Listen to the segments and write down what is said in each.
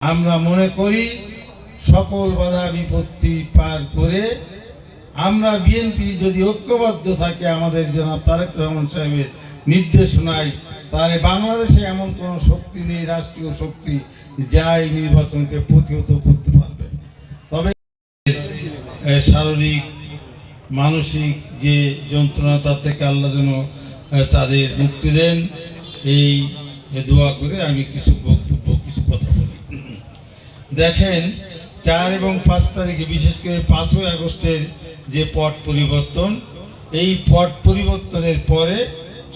আমরা মনে করি সকল বাধা বিপত্তি পার করে আমরা বিএনপি যদি ঐক্যবদ্ধ থাকে আমাদের জনাব তারেক রহমান সাহেবের নির্দেশনায়, তাহলে বাংলাদেশে এমন কোনো শক্তি নেই, রাষ্ট্রীয় শক্তি, যা এই নির্বাচনকে প্রতিহত করতে পারবে। তবে শারীরিক, মানসিক যে যন্ত্রণা, তার থেকে আল্লাহ যেন তাদের মুক্তি দেন, এই দোয়া করে আমি কিছু বক্তব্য, কিছু কথা দেখেন, চার এবং পাঁচ তারিখে, বিশেষ করে পাঁচই আগস্টের যে পট পরিবর্তন, এই পট পরিবর্তনের পরে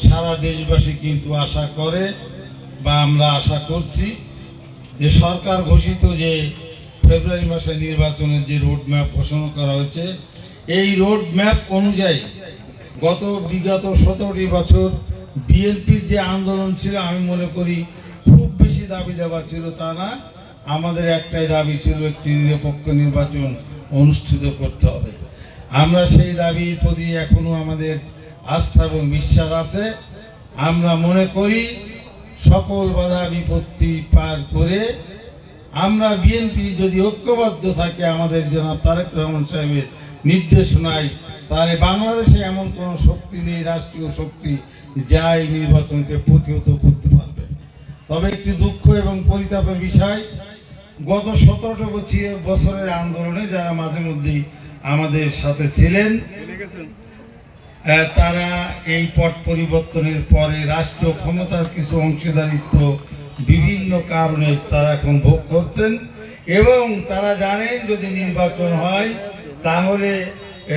সারা দেশবাসী কিন্তু আশা করে বা আমরা আশা করছি যে সরকার ঘোষিত যে ফেব্রুয়ারি মাসে নির্বাচনের যে রোড ম্যাপ ঘোষণা করা হয়েছে, এই রোড ম্যাপ অনুযায়ী গত বিগত সতেরোটি বছর বিএনপির যে আন্দোলন ছিল, আমি মনে করি খুব বেশি দাবি দেওয়া ছিল তা না। আমাদের একটাই দাবি ছিল একটি নিরপেক্ষ নির্বাচন অনুষ্ঠিত করতে হবে। আমরা সেই দাবির প্রতি এখনও আমাদের আস্থা এবং বিশ্বাস আছে। আমরা মনে করি সকল বাধা বিপত্তি পার করে আমরা বিএনপি যদি ঐক্যবদ্ধ থাকে আমাদের জনাব তারেক রহমান সাহেবের নির্দেশনায়, তাহলে বাংলাদেশে এমন কোনো শক্তি নেই, রাষ্ট্রীয় শক্তি যা এই নির্বাচনকে প্রতিহত করতে পারবে। তবে একটি দুঃখ এবং পরিতাপের বিষয় গত সতেরোটা বছর বছরের আন্দোলনে যারা মাঝে মধ্যেই আমাদের সাথে ছিলেন তারা এই পট পরিবর্তনের পরে রাষ্ট্র ক্ষমতার কিছু অংশীদারিত্ব বিভিন্ন কারণে তারা এখন ভোগ করছেন এবং তারা জানেন যদি নির্বাচন হয় তাহলে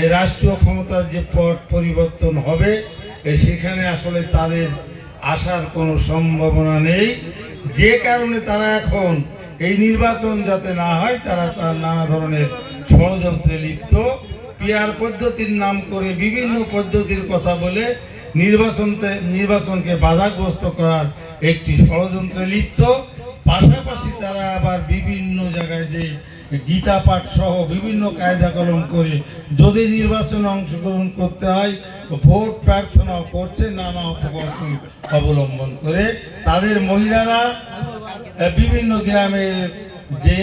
রাষ্ট্র ক্ষমতার যে পট পরিবর্তন হবে সেখানে আসলে তাদের আসার কোনো সম্ভাবনা নেই। যে কারণে তারা এখন এই নির্বাচন যাতে না হয়, তারা তার নানা ধরনের ষড়যন্ত্রে লিপ্ত। পিয়ার পদ্ধতির নাম করে বিভিন্ন পদ্ধতির কথা বলে নির্বাচনতে, নির্বাচনকে বাধাগ্রস্ত করার একটি ষড়যন্ত্রে লিপ্ত। পাশাপাশি তারা আবার বিভিন্ন জায়গায় যে গীতা পাঠ সহ বিভিন্ন কায়দা কলম করে যদি নির্বাচনে অংশগ্রহণ করতে হয়, ভোট প্রার্থনা করছে, নানা অপকৌশল অবলম্বন করে। তাদের মহিলারা বিভিন্ন গ্রামে যে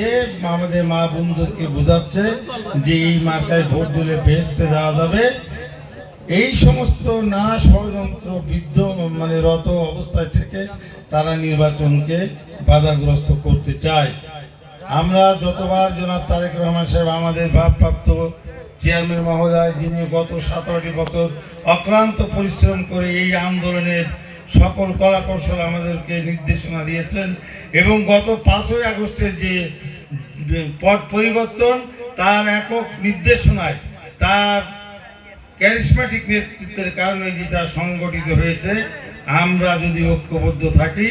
আমাদের মা বন্ধুকে বোঝাচ্ছে যে এই মার্কায় ভোট দিলে বেসতে যাওয়া যাবে। এই সমস্ত নানা ষড়যন্ত্র, বিদ্ধ মানে রত অবস্থায় থেকে তারা নির্বাচনকে বাধাগ্রস্ত করতে চায়। আমরা যতবার জনাব তারেক রহমান সাহেব আমাদের ভাবপ্রাপ্ত চেয়ারম্যান মহোদয়, যিনি গত সতেরোটি বছর অক্লান্ত পরিশ্রম করে এই আন্দোলনের সকল কলা কৌশল আমাদেরকে নির্দেশনা দিয়েছেন এবং গত পাঁচই আগস্টের যে পট পরিবর্তন, তার একক নির্দেশনায়, তার ক্যারিসমেটিক নেতৃত্বের কারণে যেটা সংগঠিত হয়েছে, আমরা যদি ঐক্যবদ্ধ থাকি,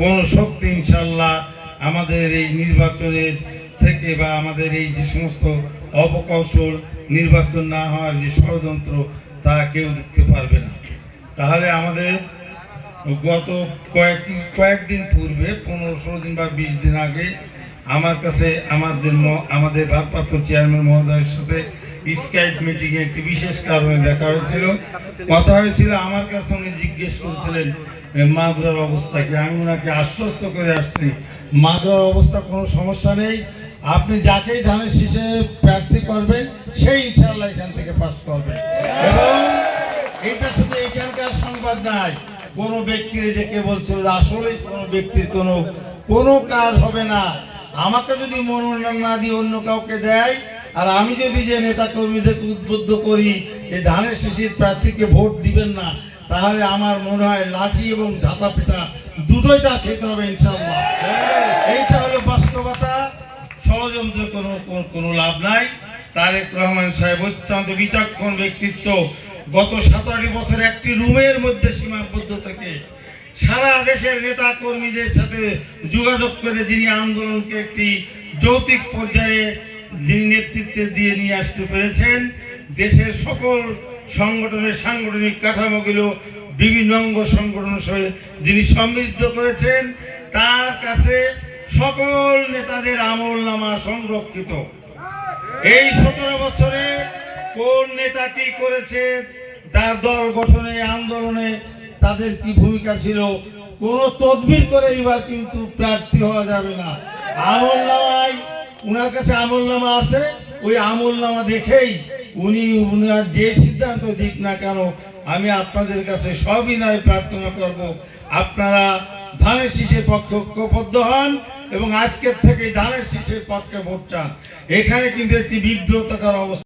কোন শক্তি ইনশাল্লাহ আমাদের এই নির্বাচনের থেকে বা আমাদের এই যে সমস্ত অপকৌশল নির্বাচন না হওয়ার যে ষড়যন্ত্র, তা কেউ দেখতে পারবে না। তাহলে আমাদের গত কয়েক কয়েকদিন পূর্বে পনেরো ষোলো দিন বা বিশ দিন আগে আমার কাছে আমাদের আমাদের ভারপ্রাপ্ত চেয়ারম্যান মহোদয়ের সাথে স্কাইপ মিটিং একটি বিশেষ কারণে দেখা হয়েছিল। কথা হয়েছিল আমার কাছে উনি জিজ্ঞেস করেছিলেন এ, অবস্থাকে আমি ওনাকে আশ্বস্ত করে আসছি মাগুরার অবস্থা কোনো সমস্যা নেই। আপনি যাকেই ধানের শীষে প্রার্থী করবেন সেই ইনশাল্লাহ এখান থেকে পাস করবেন। এবং এটা শুধু এখানকার সংবাদ নাই কোনো ব্যক্তির যে কে বলছিল যে আসলে কোনো ব্যক্তির কোনো কোনো কাজ হবে না। আমাকে যদি মনোনয়ন না দিয়ে অন্য কাউকে দেয়, আর আমি যদি যে নেতা কর্মীদেরকে উদ্বুদ্ধ করি এই ধানের শিশির প্রার্থীকে ভোট দিবেন না, তাহলে আমার মনে হয় লাঠি এবং ঝাঁটা পিটা দুটোই তা খেতে হবে ইনশাল্লাহ এইটা হলো বাস্তবতা। ষড়যন্ত্রের কোনো, কোনো- কোনো লাভ নাই। তারেক রহমান সাহেব অত্যন্ত বিচক্ষণ ব্যক্তিত্ব। গত সতেরোটি বছর একটি রুমের মধ্যে সীমাবদ্ধ থেকে সারা দেশের নেতা কর্মীদের সাথে যোগাযোগ করে যিনি আন্দোলনকে একটি যৌতিক পর্যায়ে যিনি নেতৃত্বে দিয়ে নিয়ে আসতে পেরেছেন, দেশের সকল সংগঠনের সাংগঠনিক কাঠামোগুলো, বিভিন্ন অঙ্গ সংগঠন সহ যিনি সমৃদ্ধ করেছেন, তার কাছে সকল নেতাদের আমল নামা সংরক্ষিত। এই সতেরো বছরে কোন নেতা কি করেছে, তার দল গঠনে, আন্দোলনে তাদের কি ভূমিকা ছিল, কোন তদবির করে এবার কিন্তু প্রার্থী হওয়া যাবে না। আমল নামায় উনার কাছে আমল নামা আছে, ওই আমল নামা দেখেই উনি উনার যে সিদ্ধান্ত দিক না কেন, আমি আপনাদের কাছে সবিনয় প্রার্থনা করব। আপনারা ধানের শীষের পক্ষে ঐক্যবদ্ধ হন এবং আজকের থেকে ধানের শীষের পক্ষে ভোট চান। এখানে কিন্তু একটি বিব্রতকর অবস্থা।